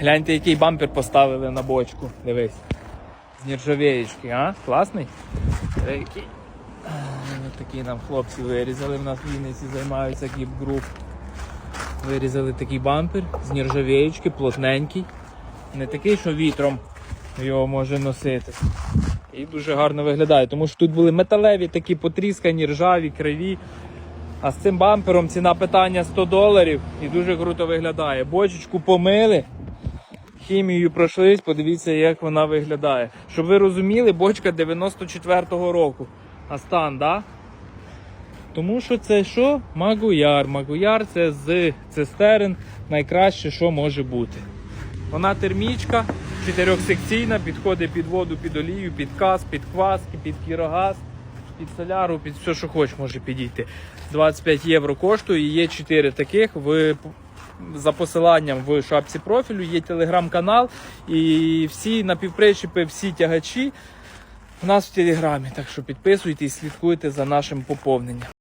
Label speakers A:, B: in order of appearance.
A: Гляньте, який бампер поставили на бочку. Дивись. З нержавеєчки, а? Класний? Який. Ось такі нам хлопці вирізали. В нас в Вінниці займаються кіп груп. Вирізали такий бампер з нержавеєчки, плотненький. Не такий, що вітром його може носити. І дуже гарно виглядає, тому що тут були металеві такі потріскані, ржаві, криві. А з цим бампером ціна питання 100 доларів і дуже круто виглядає. Бочечку помили, хімією пройшлись, подивіться, як вона виглядає. Щоб ви розуміли, бочка 94-го року. А стан, да? Тому що це що? Магуяр. Магуяр це з цистерн найкраще, що може бути. Вона термічка, чотирьохсекційна, підходить під воду, під олію, під каз, під кваски, під кірогаз, під соляру, під все, що хочеш, може підійти. 25 євро коштує, є 4 таких. В, за посиланням в шапці профілю є телеграм-канал, і всі напівпричепи, всі тягачі у нас в телеграмі. Так що підписуйтесь, слідкуйте за нашим поповненням.